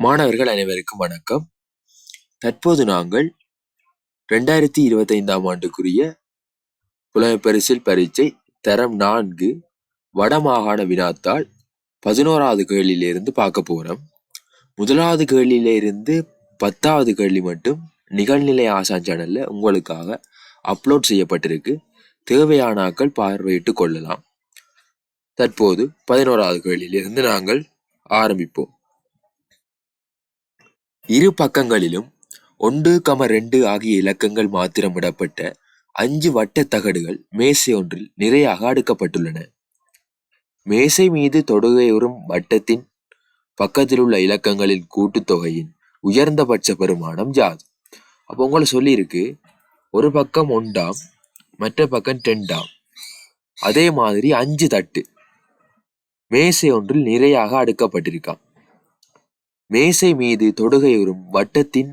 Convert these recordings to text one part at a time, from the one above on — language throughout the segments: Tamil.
மாணவர்கள் அனைவருக்கும் வணக்கம். தற்போது நாங்கள் ரெண்டாயிரத்தி இருபத்தைந்தாம் ஆண்டுக்குரிய புலமைப்பரிசில் பரீட்சை தரம் நான்கு வடமாகாண வினாத்தாள் பதினோராவது கேள்வியிலிருந்து பார்க்க போகிறோம் முதலாவது கேள்வியிலிருந்து பத்தாவது கேள்வி மட்டும் நிகழ்நிலை ஆசான் சேனல்ல உங்களுக்காக அப்லோட் செய்யப்பட்டிருக்கு. தேவையானாக்கள் பார்வையிட்டு கொள்ளலாம். தற்போது பதினோராவது கேள்வியிலிருந்து நாங்கள் ஆரம்பிப்போம். இரு பக்கங்களிலும் ஒன்று கம ரெண்டு ஆகிய இலக்கங்கள் மாத்திரமிடப்பட்ட அஞ்சு வட்ட தகடுகள் மேசை ஒன்றில் நிறையாக அடுக்கப்பட்டுள்ளன. மேசை மீது தொடுகையுறும் வட்டத்தின் பக்கத்தில் உள்ள இலக்கங்களின் கூட்டுத்தொகையின் உயர்ந்தபட்ச பெருமானம் ஜாத் அப்போ உங்களை சொல்லியிருக்கு ஒரு பக்கம் ஒன்றாம் மற்ற பக்கம் டெண்டாம் அதே மாதிரி அஞ்சு தட்டு. மேசை ஒன்றில் நிறையாக அடுக்கப்பட்டிருக்காம். மேசை மீது தொடுகையுறும் வட்டத்தின்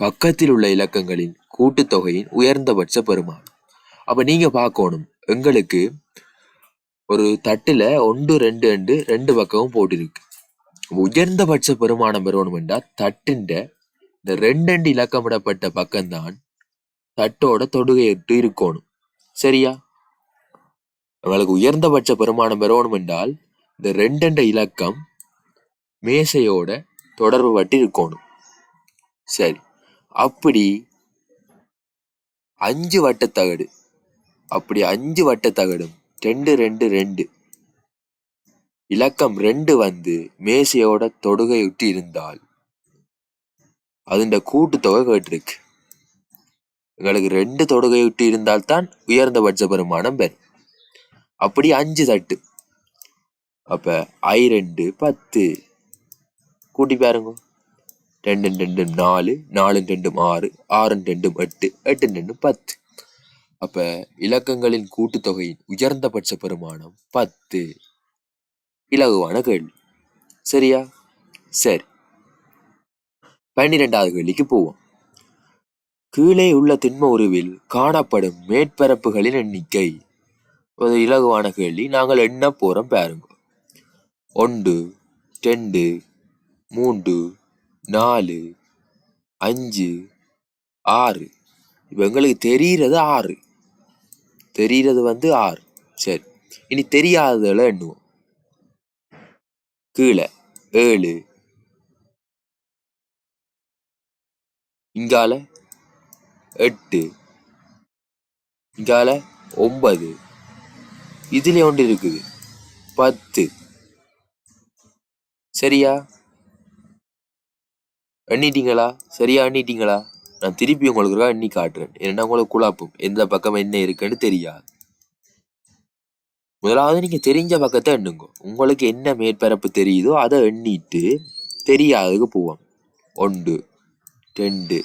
பக்கத்தில் உள்ள இலக்கங்களின் கூட்டுத்தொகையின் உயர்ந்தபட்ச பெருமானம் அப்ப நீங்க பார்க்கணும் எங்களுக்கு ஒரு தட்டுல ஒன்று ரெண்டு ரெண்டு ரெண்டு பக்கமும் போட்டிருக்கு. உயர்ந்தபட்ச பெருமானம் பெறணும் என்றால் தட்டின்ற இந்த ரெண்டண்டு இலக்கமிடப்பட்ட பக்கம்தான் தட்டோட தொடுகையிட்டு இருக்கணும். சரியா? உங்களுக்கு உயர்ந்தபட்ச பெருமானம் பெறணும் என்றால் இந்த ரெண்டண்ட இலக்கம் மேசையோட தொடர்பு பட்டு இருக்கணும். சரி. அப்படி அஞ்சு வட்டத்தகடு அப்படி அஞ்சு வட்டத்தகடும் ரெண்டு ரெண்டு ரெண்டு. இலக்கம் ரெண்டு வந்து மேசையோட தொடுகையுட்டு இருந்தால் அதுண்ட கூட்டுத்தொகை கேட்டிருக்கு. எங்களுக்கு ரெண்டு தொடுகையுட்டு இருந்தால்தான் உயர்ந்தபட்ச பெருமானம் பெறும். அப்படி அஞ்சு தட்டு. அப்ப ஐ ரெண்டு பத்து. கூட்டி பாருங்க ரெண்டு ரெண்டு நாலு நாலு ரெண்டும் ஆறு ஆறு ரெண்டும் எட்டு எட்டு ரெண்டும் பத்து அப்ப இலக்கங்களின் கூட்டுத்தொகையின் உயர்ந்தபட்ச பெருமானம் பத்து இலகுவான கேள்வி சரியா சரி பன்னிரெண்டாவது கேள்விக்கு போவோம் கீழே உள்ள திண்ம உருவில் காணப்படும் மேற்பரப்புகளின் எண்ணிக்கை ஒரு இலகுவான கேள்வி நாங்கள் எண்ண போறோம் பாருங்க ஒன்று ரெண்டு மூன்று நாலு அஞ்சு ஆறு. இப்போ எங்களுக்கு தெரிகிறது ஆறு. தெரிகிறது வந்து ஆறு. சரி. இனி தெரியாததில் எண்ணுவோம். கீழே. ஏழு. இங்கால எட்டு. இங்கால ஒன்பது. இதுலேயே ஒன்று இருக்குது. பத்து. சரியா? எண்ணிட்டீங்களா? சரியா எண்ணிட்டீங்களா? நான் திருப்பி உங்களுக்கு எண்ணி காட்டுறேன். ஏன்னா உங்களுக்கு குழாப்பும். எந்த பக்கம் என்ன இருக்குன்னு தெரியாது. முதலாவது நீங்க தெரிஞ்ச பக்கத்தை எண்ணுங்க. உங்களுக்கு என்ன மேற்பரப்பு தெரியுதோ அதை எண்ணிட்டு தெரியாததுக்கு போவோம். ஒன்று ரெண்டு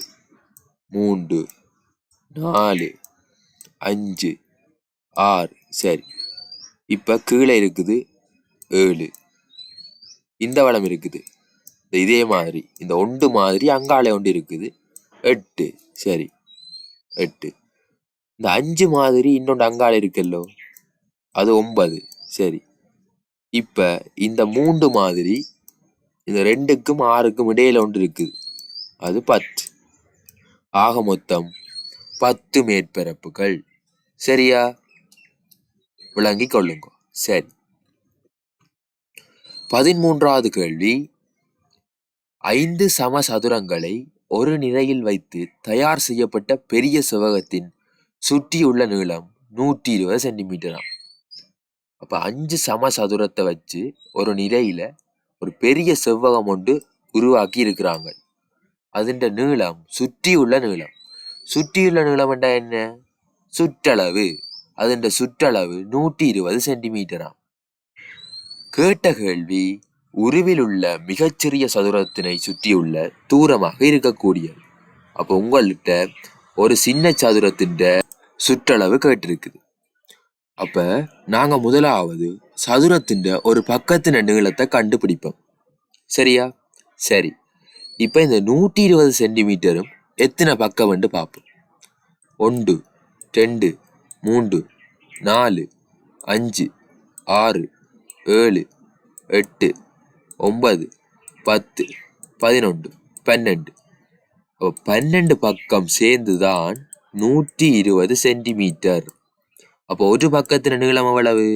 மூன்று நாலு அஞ்சு ஆறு. சரி. இப்போ கீழே இருக்குது ஏழு. இந்த வளம் இருக்குது. இதே மாதிரி இந்த ஒன்று மாதிரி அங்காலே ஒன்று இருக்குது. எட்டு சரி. எட்டு. இந்த அஞ்சு மாதிரி இன்னொன்று அங்கால இருக்குல்லோ? அது ஒன்பது சரி. இப்போ இந்த மூன்று மாதிரி இந்த ரெண்டுக்கும் ஆறுக்கும் இடையில ஒன்று இருக்குது. அது பத்து. ஆக மொத்தம் பத்து மேற்பரப்புகள். சரியா? விளங்கி கொள்ளுங்க. சரி. பதிமூன்றாவது கேள்வி. ஐந்து சம சதுரங்களை ஒரு நிலையில் வைத்து தயார் செய்யப்பட்ட பெரிய செவ்வகத்தின் சுற்றியுள்ள நீளம் நூற்றி இருபது சென்டிமீட்டராம் அப்போ அஞ்சு சம சதுரத்தை வச்சு ஒரு நிலையில ஒரு பெரிய செவ்வகம் ஒன்று உருவாக்கி இருக்கிறாங்க. அதுண்ட நீளம் சுற்றியுள்ள நீளம். சுற்றியுள்ள நீளம் என்ன? சுற்றளவு. அதுண்ட சுற்றளவு நூற்றி இருபது சென்டிமீட்டராம் கேட்ட கேள்வி உருவில் உள்ள மிகச்சிறிய சதுரத்தினை சுற்றியுள்ள தூரமாக இருக்கக்கூடியது. அப்போ உங்கள்கிட்ட ஒரு சின்ன சதுரத்தின் சுற்றளவு கேட்டிருக்குது. அப்ப நாங்க முதலாவது சதுரத்தின் ஒரு பக்கத்தின நீளத்தை கண்டுபிடிப்போம். சரியா? சரி. இப்ப இந்த நூற்றி இருபது சென்டிமீட்டரும் எத்தனை பக்கம் வந்து பார்ப்போம். ஒன்று ரெண்டு மூன்று நாலு அஞ்சு ஆறு ஏழு எட்டு ஒன்பது பத்து பதினொன்று பன்னெண்டு. பன்னெண்டு பக்கம் சேர்ந்து தான் நூற்றி இருபது சென்டிமீட்டர். அப்போ ஒரு பக்கத்தின் நீளம் எவ்வளவு?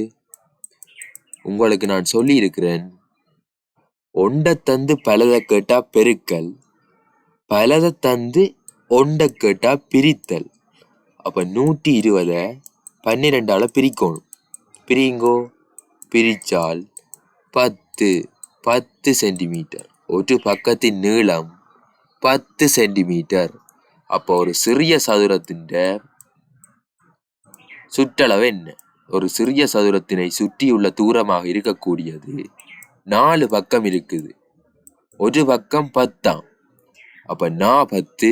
உங்களுக்கு நான் சொல்லி இருக்கிறேன் ஒண்ட தந்து பலதை கேட்டா பெருக்கல் பலதை தந்து ஒண்ட கேட்டா பிரித்தல். அப்ப நூற்றி இருபதை பன்னிரெண்டால பிரிக்கணும். பிரிங்கோ பிரிச்சால் பத்து. பத்து சென்டிமீட்டர். ஒரு பக்கத்தின் நீளம் பத்து சென்டிமீட்டர். அப்போ ஒரு சிறிய சதுரத்தின் சுற்றளவு என்ன? ஒரு சிறிய சதுரத்தினை சுற்றியுள்ள தூரமாக இருக்கக்கூடியது நாலு பக்கம் இருக்குது. ஒரு பக்கம் பத்தாம். அப்ப நாற்பத்து பத்து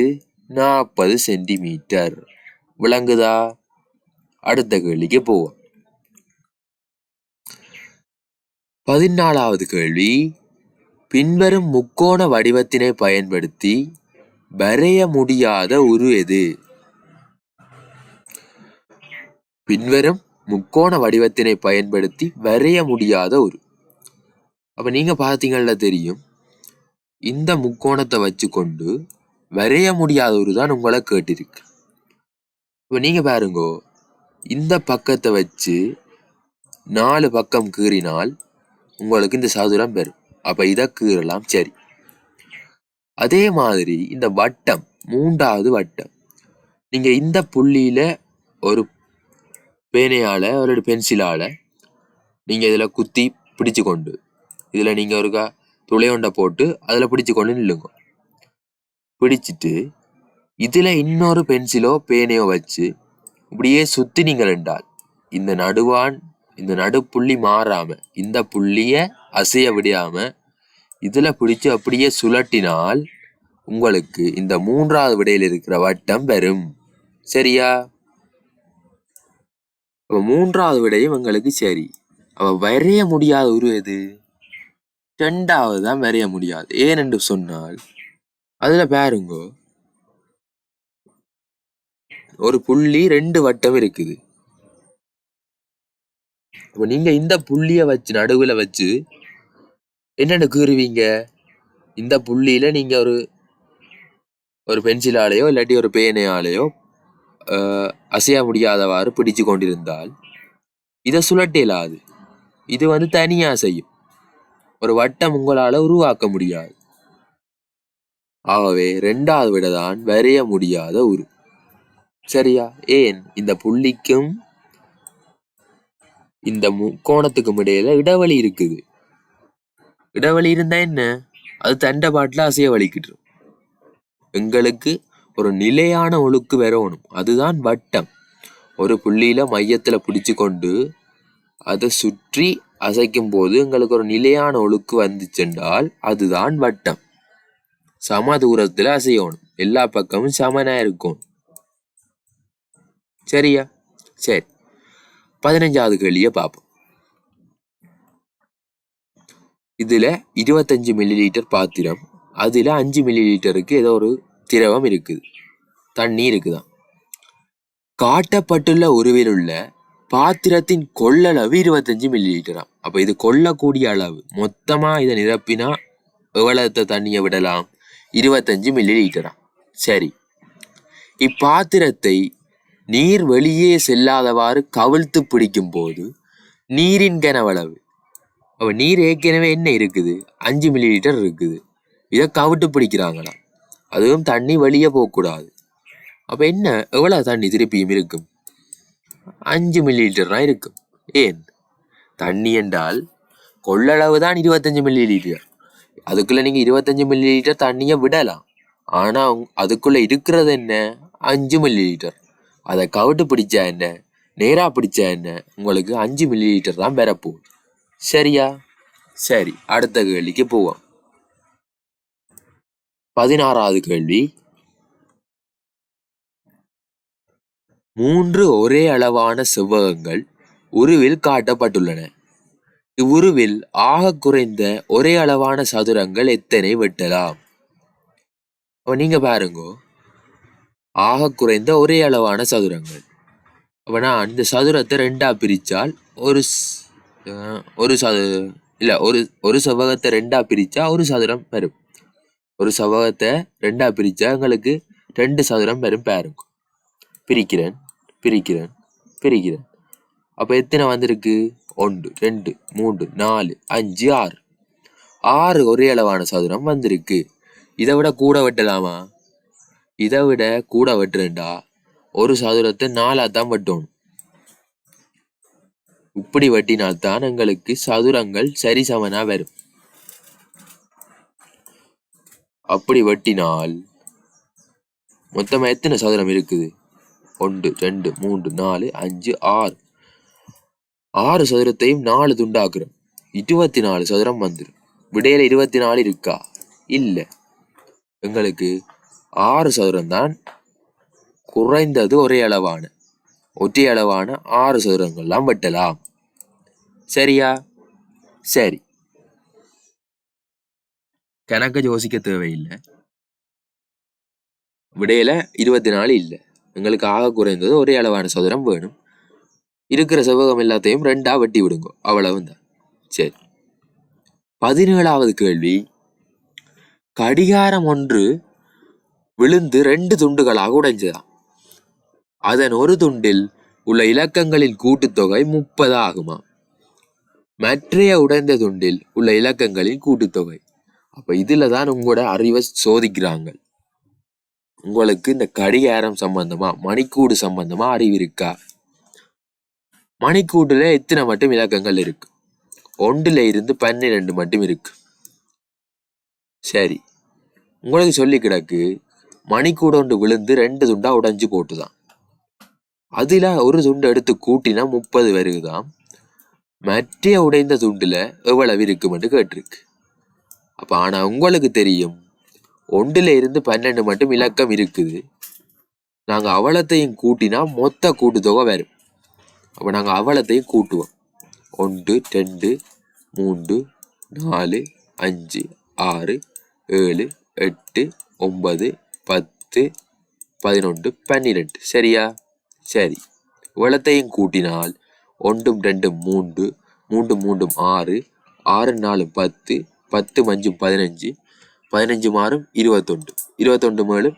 நாற்பது சென்டிமீட்டர். விளங்குதா? அடுத்த கேள்விக்கு போவோம். பதினாலாவது கேள்வி. பின்வரும் முக்கோண வடிவத்தினை பயன்படுத்தி வரைய முடியாத உரு எது? பின்வரும் முக்கோண வடிவத்தினை பயன்படுத்தி வரைய முடியாத உரு. அப்ப நீங்க பார்த்தீங்கள்ல தெரியும். இந்த முக்கோணத்தை வச்சுக்கொண்டு வரைய முடியாத ஒரு தான் உங்களை கேட்டிருக்கு. இப்போ நீங்க பாருங்கோ. இந்த பக்கத்தை வச்சு நாலு பக்கம் கீறினால் உங்களுக்கு இந்த சதுரம் பெறும் அப்ப இதை கீறலாம் சரி. அதே மாதிரி இந்த வட்டம் மூன்றாவது வட்டம். நீங்க இந்த புள்ளியில ஒரு பேனையால ஒரு பென்சிலால நீங்க இதுல குத்தி பிடிச்சு கொண்டு இதுல நீங்க ஒரு துளையொண்டை போட்டு அதுல பிடிச்சு கொண்டு நில்லுங்க. பிடிச்சிட்டு இதுல இன்னொரு பென்சிலோ பேனையோ வச்சு இப்படியே சுத்தி நீங்கள் ரெண்டால் இந்த நடுவான் இந்த நடுப்புள்ளி மாறாம இந்த புள்ளிய அசைய விடாம இதுல பிடிச்சு அப்படியே சுழட்டினால் உங்களுக்கு இந்த மூன்றாவது விடையில் இருக்கிற வட்டம் வரும். சரியா? அப்ப மூன்றாவது விடையும் எங்களுக்கு சரி. அவ வரைய முடியாத உரு எது? ரெண்டாவது தான் வரைய முடியாது. ஏனென்று சொன்னால் அதுல பாருங்கோ. ஒரு புள்ளி ரெண்டு வட்டம் இருக்குது. இப்போ நீங்க இந்த புள்ளிய வச்சு நடுவுல வச்சு என்னென்ன கீறுவீங்க? இந்த புள்ளியில நீங்க ஒரு ஒரு பென்சிலாலேயோ இல்லாட்டி ஒரு பேனையாலேயோ அசைய முடியாதவாறு பிடிச்சு கொண்டிருந்தால் இதை சுழட்ட இயலாது. இது வந்து தனியா செய்யும். ஒரு வட்டம் உங்களால உருவாக்க முடியாது. ஆகவே ரெண்டாவது விட தான் வரைய முடியாத உரு. சரியா? ஏன்? இந்த புள்ளிக்கும் இந்த முக்கோணத்துக்கும் இடையில இடைவெளி இருக்குது. இடைவெளி இருந்தா என்ன? அது தண்டை பாட்டில் அசைய வலிக்கிட்டு எங்களுக்கு ஒரு நிலையான ஒழுக்கு வரணும் அதுதான் வட்டம். ஒரு புள்ளியில மையத்துல பிடிச்சு கொண்டு அதை சுற்றி அசைக்கும் போது எங்களுக்கு ஒரு நிலையான ஒழுக்கு வந்துச்சென்றால் அதுதான் வட்டம். சம தூரத்துல அசையணும். எல்லா பக்கமும் சமனா இருக்கும். சரியா? சரி. பதினஞ்சாவது கேள்வியை பார்ப்போம். இதுல இருபத்தஞ்சு மில்லி லிட்டர் பாத்திரம் அதில் அஞ்சு மில்லி லிட்டருக்கு ஏதோ ஒரு திரவம் இருக்குது. தண்ணி இருக்குதான் காட்டப்பட்டுள்ள உருவில் உள்ள பாத்திரத்தின் கொள்ளளவு இருபத்தஞ்சு மில்லி லிட்டரா அப்போ இது கொள்ளக்கூடிய அளவு. மொத்தமாக இதை நிரப்பினா எவ்வளவு தண்ணியை விடலாம்? இருபத்தஞ்சு மில்லி லிட்டரா சரி. இப்பாத்திரத்தை நீர் வெளியே செல்லாதவாறு கவிழ்த்து பிடிக்கும் போது நீரின் கனவளவு. அப்போ நீர் ஏற்கனவே என்ன இருக்குது? அஞ்சு மில்லி லிட்டர் இருக்குது. இதை கவிட்டு பிடிக்கிறாங்களா? அதுவும் தண்ணி வெளியே போகக்கூடாது. அப்போ என்ன? எவ்வளோ தண்ணி திருப்பியும் இருக்கும்? அஞ்சு மில்லி லிட்டர் தான் இருக்கும். ஏன்? தண்ணி என்றால் கொள்ளளவு தான் இருபத்தஞ்சு மில்லி லிட்டர் அதுக்குள்ள நீங்கள் இருபத்தஞ்சு மில்லி லிட்டர் தண்ணியை விடலாம். ஆனால் அதுக்குள்ளே இருக்கிறது என்ன? அஞ்சு மில்லி லிட்டர் அதை கவிட்டு பிடிச்சா என்ன? நேரா பிடிச்சா என்ன? உங்களுக்கு அஞ்சு மில்லி லிட்டர் தான் பெறப்போகுது சரியா? சரி அடுத்த கேள்விக்கு போவோம். பதினாறாவது கேள்வி. மூன்று ஒரே அளவான செவ்வகங்கள் உருவில் காட்டப்பட்டுள்ளன. இவ்வுருவில் ஆக குறைந்த ஒரே அளவான சதுரங்கள் எத்தனை வெட்டலாம்? நீங்க பாருங்க. ஆக குறைந்த ஒரே அளவான சதுரங்கள். அப்ப நான் இந்த சதுரத்தை ரெண்டாக பிரித்தால் ஒரு ஒரு சது இல்லை ஒரு ஒரு செவ்வகத்தை ரெண்டாக பிரித்தா ஒரு சதுரம் வரும் ஒரு செவ்வகத்தை ரெண்டாக பிரித்தா எங்களுக்கு ரெண்டு சதுரம் வரும் பேருங்க பிரிக்கிறேன் பிரிக்கிறேன் பிரிக்கிறேன். அப்போ எத்தனை வந்திருக்கு? ஒன்று ரெண்டு மூன்று நாலு அஞ்சு ஆறு. ஆறு ஒரே அளவான சதுரம் வந்திருக்கு. இதை விட கூட வெட்டலாமா? இதை விட கூட வெட்டுறேன்டா. ஒரு சதுரத்தை நாலா தான் வெட்டணும். இப்படி வெட்டினால்தான் எங்களுக்கு சதுரங்கள் சரிசமனா வரும். அப்படி வெட்டினால் மொத்தமா எத்தனை சதுரம் இருக்குது? ஒன்று ரெண்டு மூன்று நாலு அஞ்சு ஆறு. ஆறு சதுரத்தையும் நாலு துண்டாக்குறோம். இருபத்தி நாலு சதுரம் வந்துடும் விடையில இருபத்தி நாலு இருக்கா? இல்லை. எங்களுக்கு ஆறு சதுரம் தான் குறைந்தது ஒரே அளவான. ஒற்றை அளவான ஆறு சதுரங்கள்லாம் வெட்டலாம். சரியா? சரி. கணக்க யோசிக்க தேவையில்லை. விடையில இருபத்தி நாலு இல்லை. எங்களுக்கு ஆக குறைந்தது ஒரே அளவான சதுரம் வேணும். இருக்கிற செவ்வகம் எல்லாத்தையும் ரெண்டா வெட்டி விடுங்க. அவ்வளவுதான். சரி. பதினேழாவது கேள்வி. கடிகாரம் ஒன்று விழுந்து ரெண்டு துண்டுகளாக உடைஞ்சதாம். அதன் ஒரு துண்டில் உள்ள இலக்கங்களின் கூட்டுத்தொகை முப்பது ஆகுமா மற்றைய உடைந்த துண்டில் உள்ள இலக்கங்களின் கூட்டுத்தொகை. அப்ப இதுல தான் உங்களோட அறிவை சோதிக்கிறாங்க. உங்களுக்கு இந்த கடிகாரம் சம்பந்தமா மணிக்கூடு சம்பந்தமா அறிவு இருக்கா? மணிக்கூட்டுல எத்தனை மட்டும் இலக்கங்கள் இருக்கு? ஒன்றுல இருந்து பன்னிரெண்டு மட்டும் இருக்கு. சரி. உங்களுக்கு சொல்லி கிடக்கு மணிக்கூட ஒன்று விழுந்து ரெண்டு துண்டா உடைஞ்சு போட்டுதான். அதில் ஒரு துண்டு எடுத்து கூட்டினா முப்பது வருகுதாம். மற்ற உடைந்த துண்டில் எவ்வளவு இருக்குமென்று கேட்டிருக்கு. அப்போ ஆனால் உங்களுக்கு தெரியும் ஒன்றில் இருந்து பன்னெண்டு மட்டும் இலக்கம் இருக்குது. நாங்கள் அவலத்தையும் கூட்டினா மொத்த கூட்டுத்தொகை வரும். அப்போ நாங்கள் அவலத்தையும் கூட்டுவோம். ஒன்று ரெண்டு மூன்று நாலு அஞ்சு ஆறு ஏழு எட்டு ஒன்பது பத்து பதினொன்று பன்னிரெண்டு. சரியா? சரி. இவ்வளத்தையும் கூட்டினால் ஒன்றும் ரெண்டும் மூன்று மூன்று மூன்றும் ஆறு ஆறு நாலு பத்து பத்து மஞ்சும் பதினஞ்சு பதினஞ்சு மாறும் இருபத்தொண்டு இருபத்தொண்டு மேலும்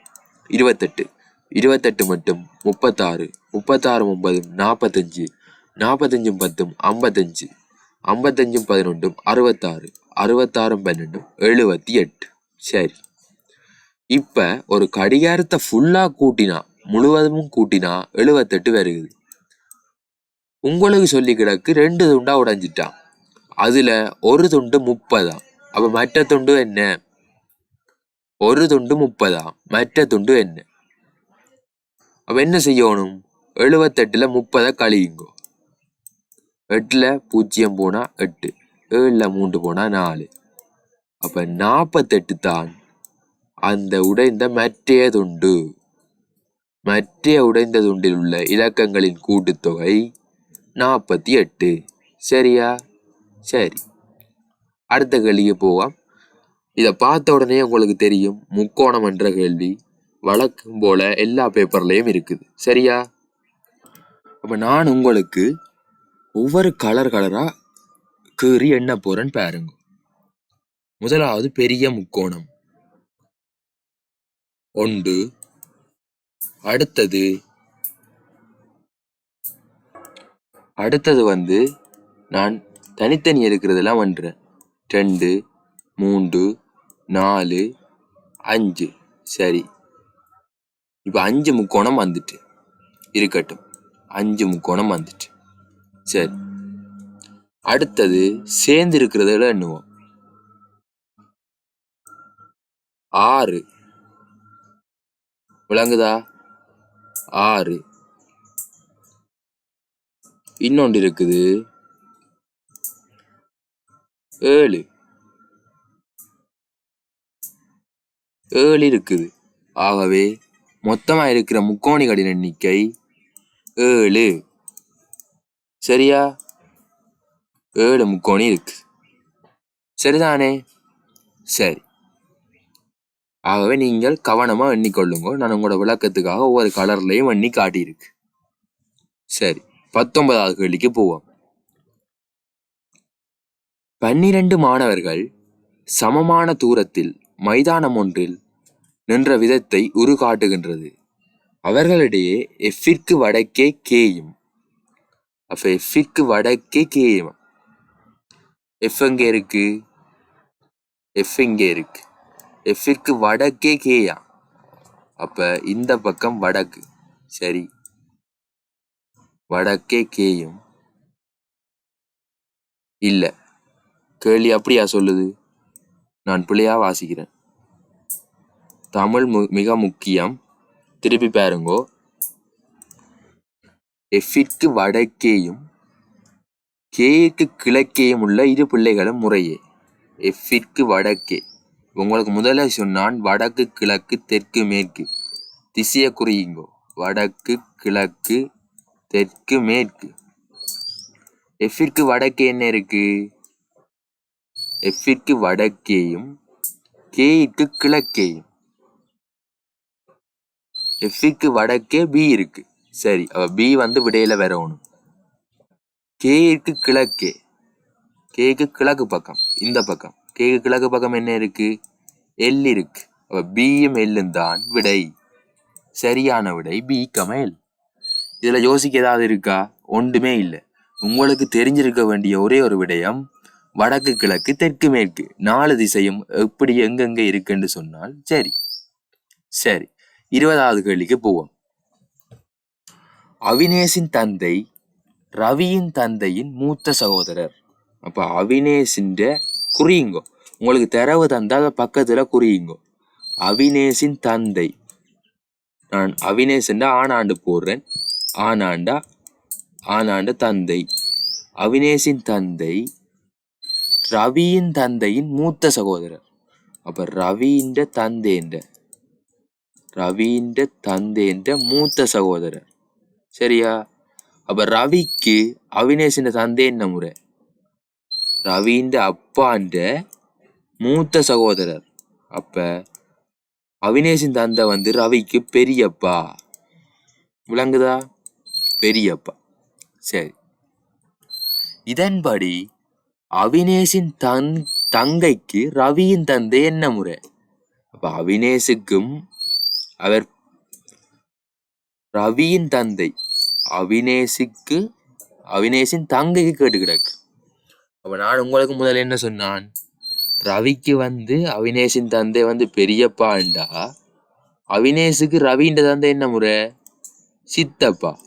இருபத்தெட்டு. இருபத்தெட்டு மட்டும் முப்பத்தாறு முப்பத்தாறு ஒன்பதும் நாற்பத்தஞ்சு நாற்பத்தஞ்சும் பத்தும் ஐம்பத்தஞ்சு ஐம்பத்தஞ்சும் பதினொன்றும் அறுபத்தாறு அறுபத்தாறும் பன்னெண்டும் எழுபத்தி எட்டு. சரி. இப்ப ஒரு கடிகாரத்தை ஃபுல்லா கூட்டினா முழுவதும் கூட்டினா எழுபத்தெட்டு வருகுது. உங்களுக்கு சொல்லி கிடக்கு ரெண்டு துண்டா உடைஞ்சிட்டான் அதுல ஒரு துண்டு முப்பதா. அப்ப மற்ற துண்டு என்ன? ஒரு துண்டு முப்பதா. மற்ற துண்டு என்ன? அப்ப என்ன செய்யணும்? எழுபத்தெட்டுல முப்பதை கழியுங்கோ. எட்டுல பூஜ்ஜியம் போனா எட்டு. ஏழுல மூன்று போனா நாலு. அப்ப நாற்பத்தெட்டு தான். அந்த உடைந்த மற்றையதுண்டு மற்றைய உடைந்த துண்டில் உள்ள இலக்கங்களின் கூட்டுத்தொகை நாற்பத்தி எட்டு. சரியா? சரி. அடுத்த கேள்விக்கு போவோம். இதை பார்த்த உடனே உங்களுக்கு தெரியும் முக்கோணம் என்ற கேள்வி வழக்கம் போல எல்லா பேப்பர்லேயும் இருக்குது. சரியா? அப்போ நான் உங்களுக்கு ஒவ்வொரு கலர் கலராக கீறி என்ன போகிறேன்னு பாருங்க. முதலாவது பெரிய முக்கோணம். ஒன்று. அடுத்தது. அடுத்தது வந்து நான் தனித்தனி இருக்கிறதெல்லாம் வந்துடுறேன் ரெண்டு மூன்று நாலு அஞ்சு. சரி. இப்போ அஞ்சு முக்கோணம் வந்துட்டு. இருக்கட்டும். அஞ்சு முக்கோணம் வந்துட்டு. சரி. அடுத்தது சேர்ந்து இருக்கிறதுல எண்ணுவோம். ஆறு. விளங்குதா? ஆறு. இன்னொன்று இருக்குது. ஏழு. ஏழு இருக்குது. ஆகவே மொத்தமா இருக்கிற முக்கோணிகளின் எண்ணிக்கை ஏழு. சரியா? ஏழு முக்கோணி இருக்கு. சரிதானே? சரி. ஆகவே நீங்கள் கவனமாக எண்ணிக்கொள்ளுங்க நான் உங்களோட விளக்கத்துக்காக ஒவ்வொரு கலர்லையும் எண்ணி காட்டியிருக்கு. சரி பத்தொன்பதாவது கேள்விக்கு போவோம். பன்னிரண்டு மாணவர்கள் சமமான தூரத்தில் மைதானம் ஒன்றில் நின்ற விதத்தை உருகாட்டுகின்றது. அவர்களிடையே எஃபிற்கு வடக்கே கேயும் அப்போ எஃபிற்கு வடக்கே கேயும் எஃப் எங்கே இருக்கு? எஃப் எங்க இருக்கு. எஃபிற்கு வடக்கே கேயா அப்ப இந்த பக்கம் வடக்கு. சரி. வடக்கே கேயும் இல்ல. கேள்வி அப்படியா சொல்லுது? நான் பிள்ளையா வாசிக்கிறேன். தமிழ் மு- மிக முக்கியம். திருப்பி பாருங்கோ. எஃபிற்கு வடக்கேயும் கேக்கு கிழக்கேயும் உள்ள இரு பிள்ளைகளும் முறையே. எஃபிற்கு வடக்கே. உங்களுக்கு முதல்ல சொன்னான் வடக்கு கிழக்கு தெற்கு மேற்கு. திசையை குறியுங்கோ. வடக்கு கிழக்கு தெற்கு மேற்கு. எஃபிற்கு வடக்கு என்ன இருக்கு? எஃபிற்கு வடக்கேயும் கேக்கு கிழக்கேயும். எஃபிற்கு வடக்கே பி இருக்கு. சரி அவ பி வந்து விடையில வரணும் கேக்கு கிழக்கே. கேக்கு கிழக்கு பக்கம் இந்த பக்கம். கேக்கு கிழக்கு பக்கம் என்ன இருக்கு? எல் இருக்கு. அப்போ பியும் எல்லும் தான் விடை. சரியான விடை. பி கமேல் இதில் யோசிக்க ஏதாவது இருக்கா? ஒன்றுமே இல்லை. உங்களுக்கு தெரிஞ்சிருக்க வேண்டிய ஒரே ஒரு விடயம் வடக்கு கிழக்கு தெற்கு மேற்கு. நாலு திசையும் எப்படி எங்கெங்கே இருக்குன்னு சொன்னால் சரி. சரி. இருபதாவது கேள்விக்கு போவோம். அவினேஷின் தந்தை ரவியின் தந்தையின் மூத்த சகோதரர். அப்போ அவினேஷின்ற குறியுங்கோ. உங்களுக்கு தரவு தந்தால் பக்கத்தில் பக்கத்துல குறியுங்கோ. அவினேஷின் தந்தை. நான் அவினேஷன்டா ஆனாண்டு போடுறேன். ஆனாண்டா ஆனாண்ட தந்தை. அவினேஷின் தந்தை ரவியின் தந்தையின் மூத்த சகோதரர். அப்ப ரவியின் தந்தைன்ற ரவியின் தந்தைன்ற மூத்த சகோதரர். சரியா? அப்ப ரவிக்கு அவினேஷின் தந்தை என்ன முறை? ரவின்ற அப்பான்ற மூத்த சகோதரர். அப்ப அவினேஷின் தந்தை வந்து ரவிக்கு பெரியப்பா. விளங்குதா? பெரியப்பா. சரி. இதன்படி அவினேஷின் தன் தங்கைக்கு ரவியின் தந்தை என்ன முறை? அப்ப அவினேஷுக்கும் அவர் ரவியின் தந்தை அவினேஷுக்கு அவினேஷின் தங்கைக்கு கேட்டு கிடக்கு அப்ப நான் உங்களுக்கு முதல்ல என்ன சொன்னான்? ரவிக்கு வந்து அவினேஷின் தந்தை வந்து பெரியப்பாண்டா அவினேஷுக்கு ரவின்ற தந்தை என்ன முறை? சித்தப்பா.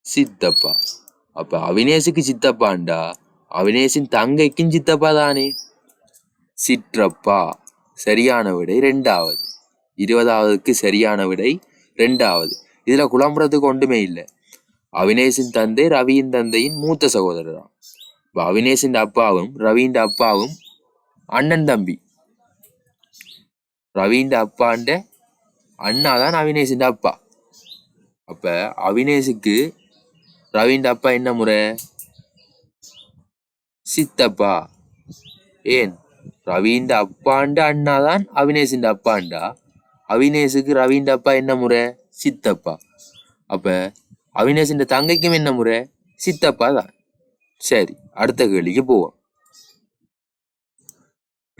சித்தப்பா. அப்ப அவினேஷுக்கு சித்தப்பாண்டா அவினேஷின் தங்கைக்கும் சித்தப்பா தானே? சிற்றப்பா. சரியான விடை ரெண்டாவது. இருபதாவதுக்கு சரியான விடை ரெண்டாவது. இதுல குழம்புறதுக்கு ஒன்றுமே இல்லை. அவினேஷின் தந்தை ரவியின் தந்தையின் மூத்த சகோதரரா அவினேஷின் அப்பாவும் ரவியின் அப்பாவும் அண்ணன் தம்பி. ரவியின் அப்பாண்ட அண்ணா தான் அவினேஷின் அப்பா. அப்ப அவினேஷுக்கு ரவியின் அப்பா என்ன முறை? சித்தப்பா. ஏன்? ரவீண்ட அப்பாண்ட அண்ணா தான் அவினேஷின் அப்பாண்டா அவினேஷுக்கு ரவீண்ட அப்பா என்ன முறை? சித்தப்பா. அப்ப அவினேஷின் தங்கைக்கும் என்ன முறை? சித்தப்பா தான். சரி அடுத்த கேள்விக்கு போவோம்.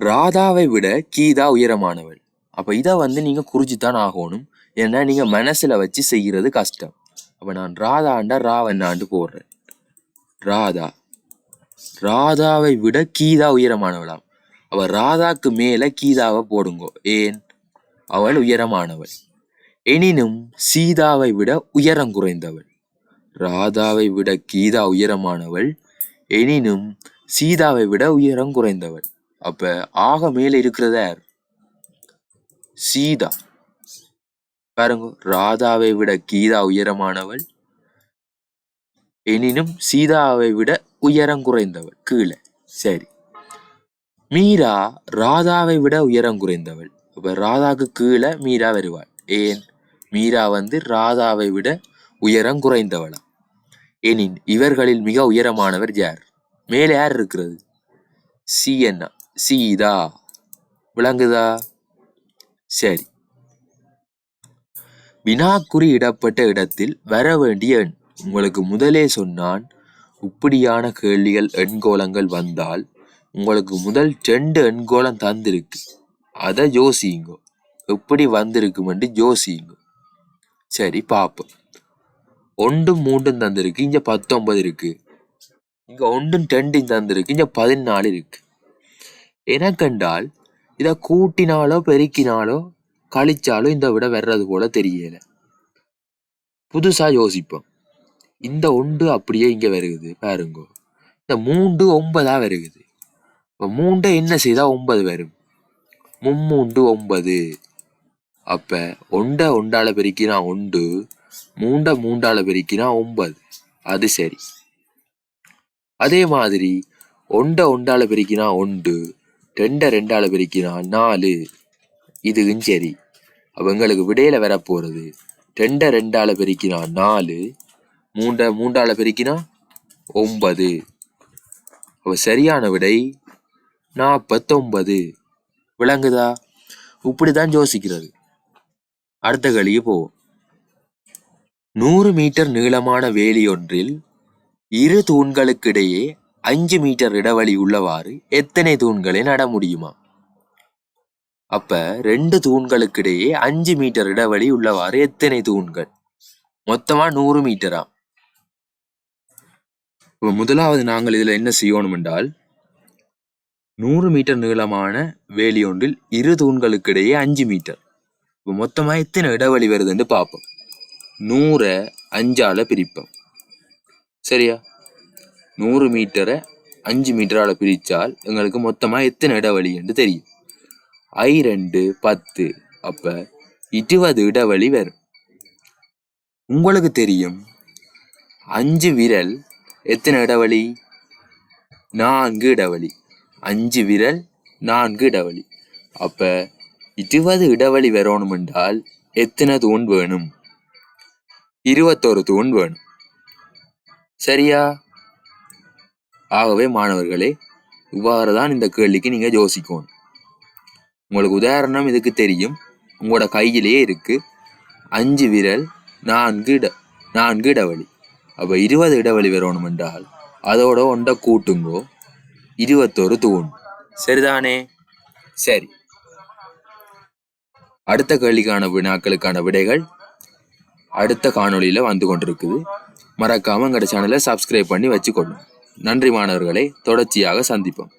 ராதாவை விட கீதா உயரமானவள். அப்ப இதை வந்து நீங்க குறிச்சுத்தான் ஆகணும். ஏன்னா நீங்க மனசுல வச்சு செய்யறது கஷ்டம். அப்ப நான் ராதாண்டா ராவண்ணாண்டு போடுறேன். ராதா. ராதாவை விட கீதா உயரமானவளாம். அவ ராதாக்கு மேல கீதாவை போடுங்கோ. ஏன்? அவள் உயரமானவள். எனினும் சீதாவை விட உயரம் குறைந்தவள். ராதாவை விட கீதா உயரமானவள். எனினும் சீதாவை விட உயரம் குறைந்தவள் அப்ப ஆக மேல இருக்கிறத யார்? சீதா. பாருங்க ராதாவை விட கீதா உயரமானவள். எனினும் சீதாவை விட உயரம் குறைந்தவள். கீழே. சரி. மீரா ராதாவை விட உயரம் குறைந்தவள். அப்ப ராதாக்கு கீழே மீரா வருவாள். ஏன்? மீரா வந்து ராதாவை விட உயரம் குறைந்தவளா? எனின் இவர்களில் மிக உயரமானவர் யார்? மேலே யார் இருக்கிறது? சி என்ன சீதா விளங்குதா? சரி. வினாக்குறி இடப்பட்ட இடத்தில் வர வேண்டிய எண். உங்களுக்கு முதலே சொன்னான் இப்படியான கேள்விகள் எண்கோலங்கள் வந்தால் உங்களுக்கு முதல் ரெண்டு எண்கோலம் தந்திருக்கு. அதை யோசியுங்க. எப்படி வந்திருக்குமென்று யோசியுங்க. சரி பார்ப்போம். ஒன்றும் மூன்றும் தந்திருக்கு இங்க பத்தொன்பது இருக்கு. இங்க ஒன்றும் ரெண்டும் தந்திருக்கு இங்க பதினாலு இருக்கு. எனக்கென்றால் இதை கூட்டினாலோ பெருக்கினாலோ கழிச்சாலோ இந்த விட வர்றது போல தெரியல. புதுசா யோசிப்போம். இந்த ஒன்று அப்படியே இங்க வருகுது பாருங்க. இந்த மூன்று ஒன்பதா வருகுது. இப்போ மூண்டை என்ன செய்தால் ஒன்பது வரும்? மும்மூண்டு ஒன்பது. அப்போ ஒண்டை ஒண்டால பெருக்கினா ஒன்று மூண்ட மூண்டால பெருக்கினா ஒன்பது. அது சரி. அதே மாதிரி ஒண்ட ஒண்டால பெருக்கினா ஒண்டு ரெண்ட ரெண்டால பெருக்கினா நாலு. இதுவும் சரி. அப்ப எங்களுக்கு விடையில வரப்போறது ரெண்ட ரெண்டால பெருக்கினா நாலு மூண்ட மூண்டால பெருக்கினா ஒன்பது. அவ சரியான விடை நாற்பத்தொன்பது விளங்குதா? இப்படிதான் யோசிக்கிறது. அடுத்த கழிக்கு போவோம். நூறு மீட்டர் நீளமான வேலி ஒன்றில் இரு தூண்களுக்கிடையே அஞ்சு மீட்டர் இடைவெளி உள்ளவாறு எத்தனை தூண்களை நட முடியுமா? அப்ப ரெண்டு தூண்களுக்கிடையே அஞ்சு மீட்டர் இடைவெளி உள்ளவாறு எத்தனை தூண்கள்? மொத்தமா நூறு மீட்டரா? முதலாவது நாங்கள் இதுல என்ன செய்யணும் என்றால் நூறு மீட்டர் நீளமான வேலி ஒன்றில் இரு தூண்களுக்கிடையே அஞ்சு மீட்டர். இப்போ மொத்தமா எத்தனை இடைவெளி வருதுன்னு பார்ப்போம். நூறை அஞ்சால பிரிப்போம். சரியா? நூறு மீட்டரை அஞ்சு மீட்டரால் பிரித்தால் எங்களுக்கு மொத்தமாக எத்தனை இடைவெளி என்று தெரியும். ஐ ரெண்டு பத்து. அப்போ இருபது இடைவெளி வரும். உங்களுக்கு தெரியும் அஞ்சு விரல் எத்தனை இடைவெளி? நான்கு இடைவெளி. அஞ்சு விரல் நான்கு இடைவெளி. அப்போ இருபது இடைவெளி வரணும் என்றால் எத்தனை தூண் வேணும்? இருபத்தொரு தூண் வேணும். சரியா? ஆகவே மாணவர்களே இவ்வாறு தான் இந்த கேள்விக்கு நீங்க யோசிக்கணும். உங்களுக்கு உதாரணம் இதுக்கு தெரியும். உங்களோட கையிலேயே இருக்கு. அஞ்சு விரல் நான்கு இட நான்கு இடைவெளி. அப்போ இருபது இடைவெளி வரணும் என்றால் அதோட ஒன்றை கூட்டுங்கோ. இருபத்தொரு தூண். சரிதானே? சரி. அடுத்த கேள்விக்கான வினாக்களுக்கான விடைகள் அடுத்த காணொளியில் வந்து கொண்டிருக்குது. மறக்காம எங்களோட சேனலை சப்ஸ்கிரைப் பண்ணி வச்சுக்கொள்ளும் நன்றி மாணவர்களை தொடர்ச்சியாக சந்திப்போம்.